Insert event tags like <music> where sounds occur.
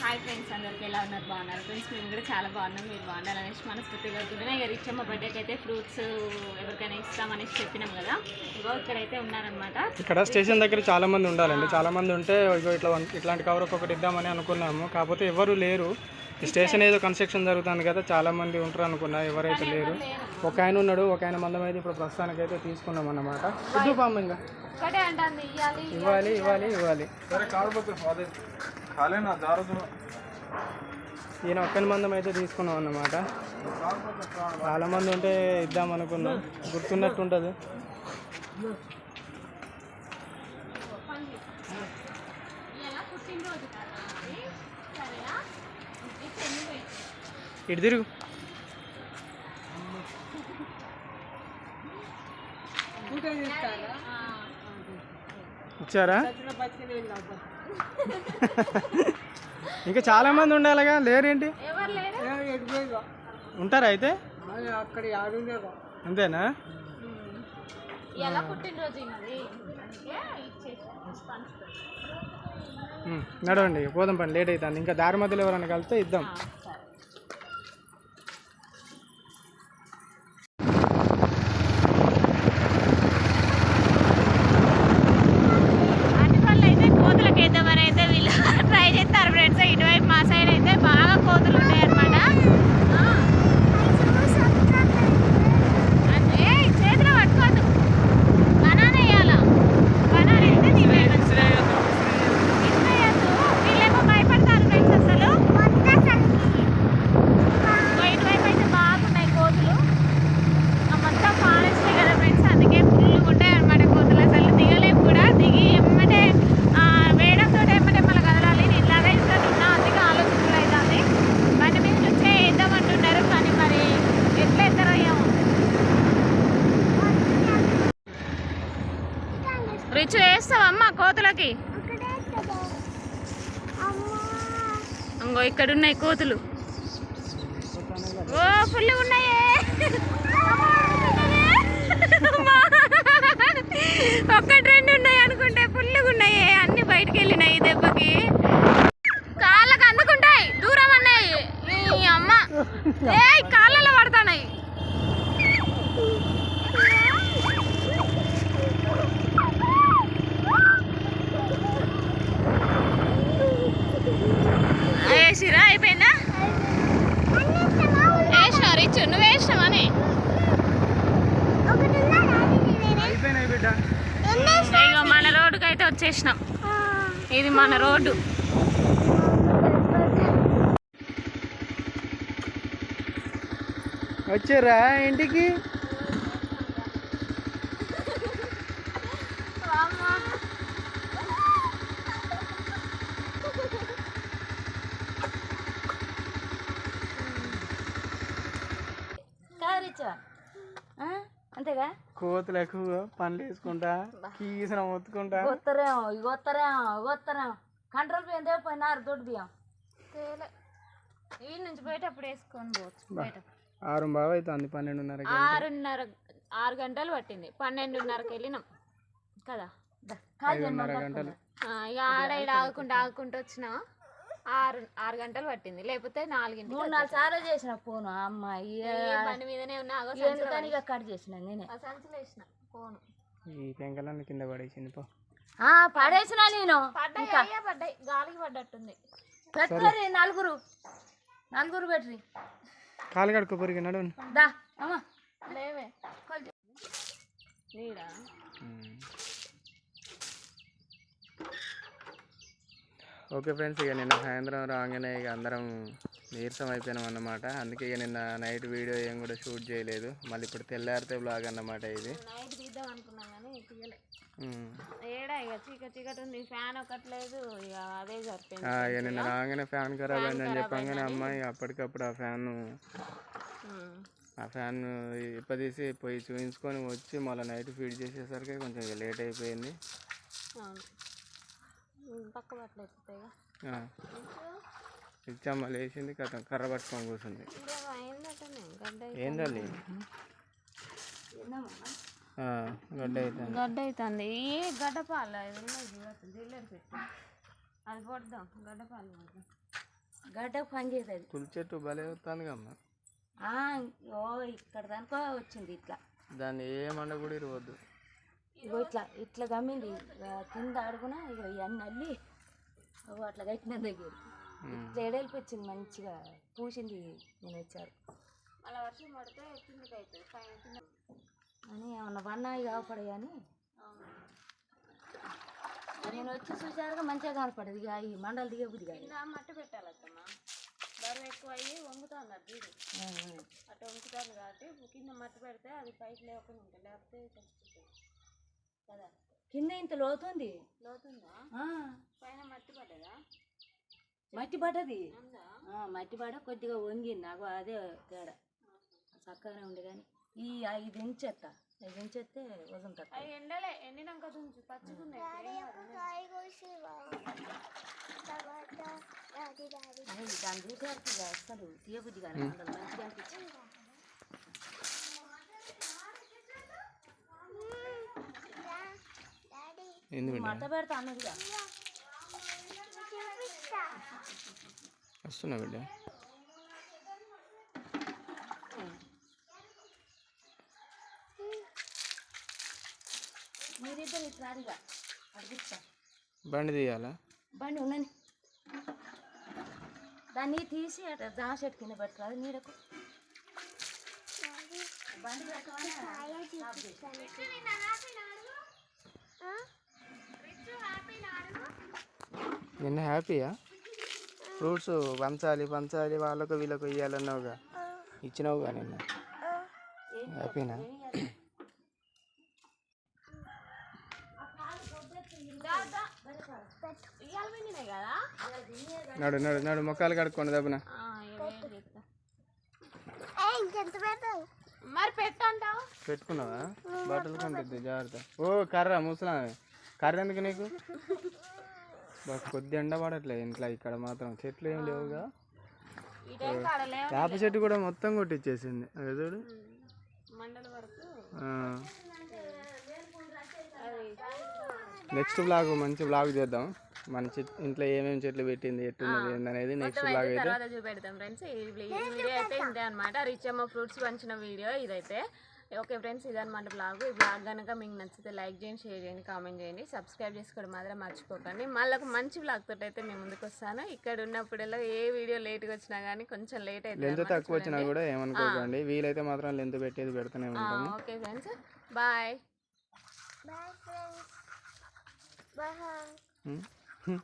Hi friends అందరికి ఎలా ఉన్నారు? బాగున్నారు? ఫ్రెండ్స్ మేము కూడా చాలా బాగున్నాం. మీరు బాగున్నారు అనేసి మనస్ఫూర్తిగా కూడా ఇక రిచమ్మ బర్త్డేకి అయితే ఫ్రూట్స్ ఎవరికైనా ఇస్తామనేసి చెప్పినాం కదా. ఇగో ఇక్కడైతే ఉన్నారనమాట ఇక్కడ స్టేషన్ దగ్గర చాలా మంది ఉండాలండి. చాలా మంది ఉంటే ఇగో ఇట్లా ఇట్లాంటి కవర్ ఒకటి ఇద్దామని అనుకున్నాము. కాకపోతే ఎవరు లేరు. స్టేషన్ ఏదో కన్స్ట్రక్షన్ జరుగుతుంది కదా చాలా మంది ఉంటారు అనుకున్నా ఎవరైతే లేరు. ఒక ఆయన ఉన్నాడు ఒక ఆయన మందం అయితే ఇప్పుడు ప్రస్తుతానికి అయితే తీసుకున్నాం అన్నమాట. ఇద్దు పాము ఇంకా. ఇవ్వాలి ఇవ్వాలి ఇవ్వాలి ఈయన ఒక్కని మందం అయితే తీసుకున్నాం అన్నమాట. చాలా మంది ఉంటే ఇద్దాం అనుకున్నాం. గుర్తున్నట్టు ఉంటుంది. ఇటు తిరుగు. ఇచ్చారా? <laughs> ఇంకా చాలా మంది ఉండాలిగా లేరేంటి? ఎవరు లేరు? ఉంటారా అయితే? అంతేనా? నడవండి పోదాం పని లేట్ అవుతుంది. ఇంకా దారి మధ్యలో ఎవరైనా కలిస్తే ఇద్దాం సరే అటుపళ్ళు అయితే కోతులకు వేద్దామని అయితే వీళ్ళు ట్రై చేస్తారు ఫ్రెండ్స్ ఇటువైపు మా సైడ్ అయితే బాగా కోతులు ఉంటాయి అనమాట అంటే చేతిలో పట్టుకోవద్దు బనానా వేయాల బనానా వేస్తే నీ వైపు ఇటువైపు వీళ్ళేమో భయపడతారు ఫ్రెండ్స్ అసలు ఇగో ఇటువైపు అయితే బాగున్నాయి కోతులు ఆ మొత్తం ఫారెస్ట్ కదా ఫ్రెండ్స్ అందుకే ఫుల్ ఉంటాయి అనమాట కోతులు అసలు దిగలేము కూడా దిగి ఎమ్మటే ఆ, వేయడంతో ఎమ్మటే మళ్ళీ కదలాలి నేను ఇలాగే ఇంట్లో ఉన్నా అందుకే ఆలోచనలు అవుతుంది బండి మీద నుంచే వేద్దామంటున్నారు కానీ మరి ఎట్లా ఎత్తారో ఏమో రిచ్ వేస్తావమ్మా కోతులకి? ఇంకో ఇక్కడ ఉన్నాయి కోతులు. ఓ ఫుల్ ఉన్నాయే. ఒక్కటి రెండు ఉన్నాయి అనుకుంటే ఫుల్గా ఉన్నాయే అన్ని బయటకు వెళ్ళినాయి దెబ్బకి కాళ్ళకు అందుకుంటాయి దూరం అన్నాయి ఈ అమ్మ ఏ కాళ్ళలో పడతాయి వేసిరా అయిపోయిందా వేసినా రిచ్ నువ్వు వేసినావని అయిపోయినాయి బిడ్డ ఇక మన రోడ్డుకి అయితే వచ్చేసినాం ఇది మన రోడ్డు. వచ్చారా ఇంటికి? అంతేగా? కోతులకు పనులు వేసుకుంటా కీసిన మొత్తుకుంటా వస్తారేమో ఇక వస్తారేమో ఇక వస్తారేమో కంట్రోల్ పోయిందే పోయినారు దొడ్డు బియ్యం? ఈ నుంచి బయటప్పుడు వేసుకొని పోవచ్చు. బయట ఆరు బాగా అవుతుంది పన్నెండున్నరకి ఆరున్నర ఆరు గంటలు పట్టింది. పన్నెండున్నరకి వెళ్ళినాం. కదా? ఆడ ఈడ ఆగుకుంటూ ఆగుకుంటూ వచ్చినా ఆరు ఆరు గంటలు పట్టింది. లేకపోతే నాలుగింటికి మూడు నాలుగు సార్లు చేసిన ఫోన్. అమ్మాయి బండి మీదనే ఉన్నా ఎందుకని ఇక కట్ చేసిన నేనే. ఆ సంచిలో వేసిన ఫోను. ఈ పెంకలన్నీ కింద పడేసింది పో. ఆ, పడేసిన నేను. పడ్డాయి పడ్డాయి. గాలికి పడ్డట్టుంది. పెట్టుకోరి నలుగురు. నలుగురు పెట్టురి కాలు కడుక్కో పొరిగి నడు దా అమ్మా. లేవే. నీడా? ఓకే ఫ్రెండ్స్ ఇక నిన్న సాయంత్రం రాగానే ఇక అందరం నీరసం అయిపోయినాం అన్నమాట. అందుకే ఇక నిన్న నైట్ వీడియో ఏం కూడా షూట్ చేయలేదు. మళ్ళీ ఇప్పుడు తెల్లారితే బ్లాగ్ అన్నమాట ఇది. నైట్ తీద్దాం అనుకున్నాం కానీ తీయలే. ఉమ్. ఏడా ఇక చీకటి చీకటి ఉంది ఫ్యాన్ ఒకట్లేదు ఇక అదే సరిపోయింది ఆ, ఇక నిన్న రాగానే ఫ్యాన్ ఖరాబ్ అయిందని చెప్పంగానే అమ్మాయి అప్పటికప్పుడు ఆ ఫ్యాన్. ఆ ఫ్యాన్ ఇప్పదీసి పోయి చూపించుకొని వచ్చి మళ్ళీ నైట్ ఫీడ్ చేసేసరికి కొంచెం లేట్ అయిపోయింది. పక్క బట్టలు ఎక్కుతాయిగా ఆ. ఇచ్చమ్మ లేచింది కథ కర్ర పట్టుకొని కూర్చుంది. ఏందండి గడ్డ అవుతుంది గడ్డ అవుతుంది ఏ గడ్డ పాలు? అది అది పొద్దాం గడ్డ పాలు గడ్డకు పని చేసేది చెట్టు భలే వస్తుంది అమ్మ. ఓ ఇక్కడ దానికో వచ్చింది ఇట్లా. దాన్ని ఏమండ కూడా ఇరవద్దు. ఇగో ఇట్లా ఇట్లా గమ్మింది కింద అడుగున ఇక ఇవన్నీ అల్లి అట్లా కట్టిన దగ్గర. ఇట్లా ఎడలిపి వచ్చింది మంచిగా పూసింది నేను వచ్చారు మళ్ళీ వర్షం పడితే కిందకి అవుతుంది పైన అని ఏమన్నా వన్నాయి కాపాడాయి అని? నేను వచ్చి చూసారుగా మంచిగా కనపడదు. ఇక ఈ మండలు దిగబుద్ది కాదు మట్టి పెట్టాలి అత్తమ్మ బరువు ఎక్కువ అయ్యి వంగుతుంది అది అట్లా వంగుతుంది కాబట్టి కింద మట్టి పెడితే అది పైకి లేకుండా ఉంటుంది. లేకపోతే చచ్చిపోతుంది. కదా. కింద ఇంత లోతుంది? లోతుందా? ఆ, పైన మట్టి పడ్డదా? మట్టి పడ కొద్దిగా వంగింది. నాకు అదే తేడా. చక్కగానే ఉండే కానీ ఈ ఐదు ఇంచెత్త. ఐదు ఇంచెత్తే వజన్ తక్కువ. అవి ఎండలే ఎండినాక దుంచు. పచ్చుకున్నాయి చూసేసరికి ఇక అసలు తీయబుద్ధి కానీ మంచిగా అనిపించింది. ఎందు బిడ్డ మడత పెడతా అన్నదిగా. వస్తున్నా బిడ్డ. మీరిద్దరు ఇట్లా అడిగిస్తా. బండి తీయాలా? బండి ఉండని దాన్ని తీసి అట్లా చెట్టు కింద పెట్టరాదు నీడకు. బండి నిన్న హ్యాపీయా? ఫ్రూట్స్ పంచాలి పంచాలి వాళ్ళకు వీళ్ళకు ఇవ్వాలన్నావుగా ఇచ్చినావుగా నిన్న? హ్యాపీనా? నడు నడు నడు మొక్కలు కడుక్కోండి దబ్బున. మరి పెట్టంటావు? పెట్టుకున్నావా? బట్టలు కంటుంది జాగ్రత్త. ఓ కర్ర ముసలామే. కర్ర ఎందుకు నీకు? బా కొద్ది ఎండ పడట్లేదు ఇంట్లో ఇక్కడ మాత్రం. చెట్లు ఏం లేవుగా. వేప చెట్టు కూడా మొత్తం కొట్టించేసింది అది చూడు. నెక్స్ట్ బ్లాగ్ మంచి బ్లాగ్ చేద్దాం. మన చెట్ ఇంట్లో ఏమేమి చెట్లు పెట్టింది ఎట్టున్నది ఏందనేది నెక్స్ట్ బ్లాగ్ అయితే. చూపెడతాం ఫ్రెండ్స్. ఈ వీడియో అయితే ఇంతే అనమాట రిచమ్మ ఫ్రూట్స్ పంచిన వీడియో ఇదైతే. ఓకే ఫ్రెండ్స్ ఇదన్నమాట బ్లాగ్ ఈ బ్లాగ్ కనుక మీకు నచ్చితే లైక్ చేయండి షేర్ చేయండి కామెంట్ చేయండి. సబ్స్క్రైబ్ చేసుకోవడం మాత్రం మర్చిపోకండి. మళ్ళీ ఒక మంచి బ్లాగ్ తోటి అయితే మేము ముందుకు వస్తాను. ఇక్కడ ఉన్నప్పుడల్లా ఏ వీడియో లేట్గా వచ్చినా కానీ కొంచెం లేట్ లెంత్ అవుతుంది తక్కువ వచ్చినా కూడా ఏమనుకోకండి. వీలైతే మాత్రం లెంత్ పెట్టేది పెడుతూనే ఉంటాము. ఓకే ఫ్రెండ్స్ బాయ్ హ్మ్. హ్మ్.